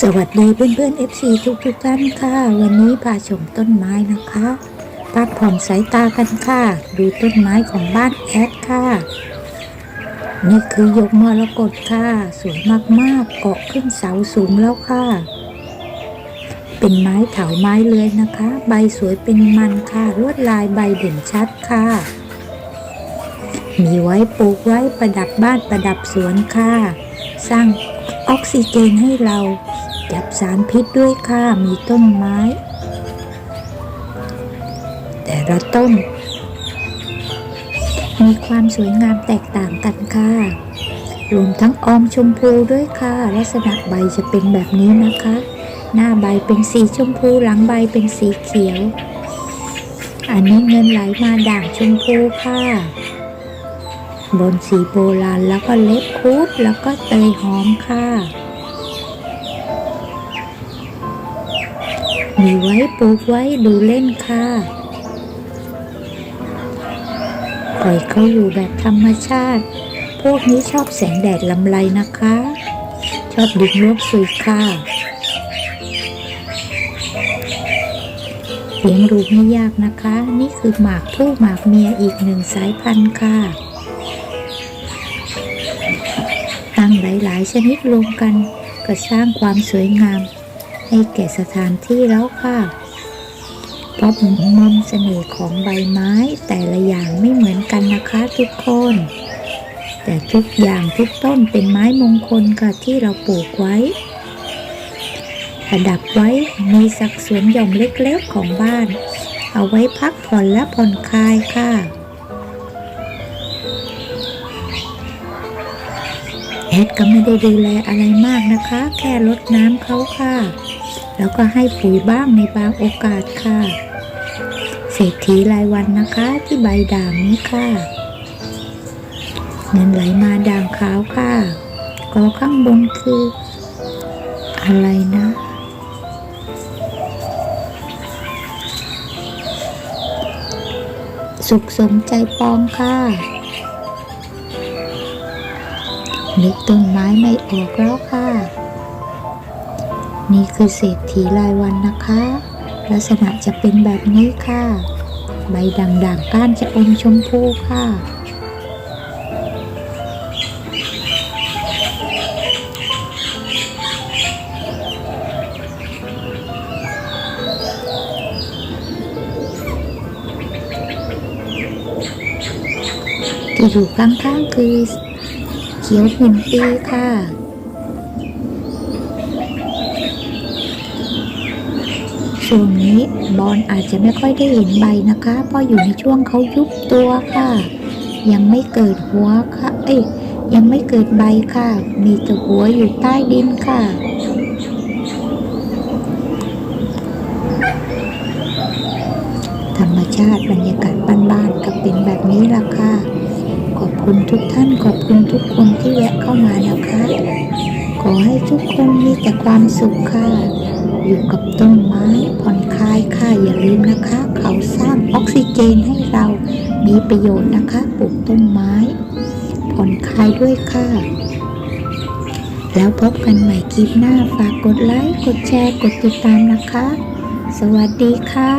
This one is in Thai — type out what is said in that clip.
สวัสดีเพื่อนเพื่อนๆ FC ทุกทุกท่านค่ะ วันนี้พาชมต้นไม้นะคะพักผ่อนสายตากันค่ะ ดูต้นไม้ของบ้านแอดค่ะ นี่คือยกมรกตค่ะ สวยมากๆ เกาะขึ้นเสาสูงแล้วค่ะ เป็นไม้เถาไม้เลื้อยนะคะ ใบสวยเป็นมันค่ะ ลวดลายใบเด่นชัดค่ะ มีไว้ปลูกไว้ประดับบ้านประดับสวนค่ะ สร้างออกซิเจนให้เรา จับสารพิษด้วยค่ะ มีต้นไม้ แต่ละต้น มีความสวยงามแตกต่างกันค่ะ รวมทั้งออมชมพูด้วยค่ะ ลักษณะใบจะเป็นแบบนี้นะคะ หน้าใบเป็นสีชมพูหลังใบเป็นสีเขียว อันนี้เงินไหลมาด่างชมพูค่ะบนสีโบราณแล้วก็เล็บคูดแล้วก็เตยหอมค่ะ มีไว้ปลูกไว้ดูเล่นค่ะปล่อยเขาอยู่แบบธรรมชาติ พวกนี้ชอบแสงแดดลำไรนะคะ ชอบดึงลวกสุยค่ะเลี้ยงดูไม่ยากนะคะ นี่คือหมากผู้หมากเมียอีกหนึ่งสายพันธุ์ค่ะ ตั้งหลายๆชนิดรวมกันก็สร้างความสวยงาม ให้แก่สถานที่แล้วค่ะ เพราะมนต์เสน่ห์ของใบไม้แต่ละอย่างไม่เหมือนกันนะคะทุกคน แต่ทุกอย่างทุกต้นเป็นไม้มงคลค่ะที่เราปลูกไว้ประดับไว้มีสักสวนหย่อมเล็กๆของบ้าน เอาไว้พักผ่อนและผ่อนคลายค่ะแอดก็ไม่ได้ดูแลอะไรมากนะคะ แค่รดน้ำเขาค่ะ แล้วก็ให้ปุ๋ยบ้างในบางโอกาสค่ะ เศรษฐีรายวันนะคะที่ใบด่างนี้ค่ะ เงินไหลมาด่างขาวค่ะกอข้างบนคือ อะไรนะสุขสมใจปองค่ะนึกต้นไม้ไม่ออกแล้วค่ะ นี่คือเศรษฐีรายวันนะคะ ลักษณะจะเป็นแบบนี้ค่ะ ใบด่างๆก้านจะอมชมพูค่ะ ที่อยู่ข้างๆคือเขียวหุ่นปีค่ะ ช่วงนี้บอลอาจจะไม่ค่อยได้เห็นใบนะคะเพราะอยู่ในช่วงเขายุบตัวค่ะ ยังไม่เกิดหัวค่ะ เอ้ยยังไม่เกิดใบค่ะ มีแต่หัวอยู่ใต้ดินค่ะ ธรรมชาติบรรยากาศบ้านๆก็เป็นแบบนี้ล่ะค่ะ ขอบคุณทุกท่านขอบคุณทุกคนที่แวะเข้ามานะคะ ขอให้ทุกคนมีแต่ความสุขค่ะ อยู่กับต้นไม้ผ่อนคลายค่ะอย่าลืมนะคะ เขาสร้างออกซิเจนให้เรามีประโยชน์นะคะปลูกต้นไม้ ผ่อนคลายด้วยค่ะ แล้วพบกันใหม่คลิปหน้าฝากกดไลค์กดแชร์กดติดตามนะคะ สวัสดีค่ะ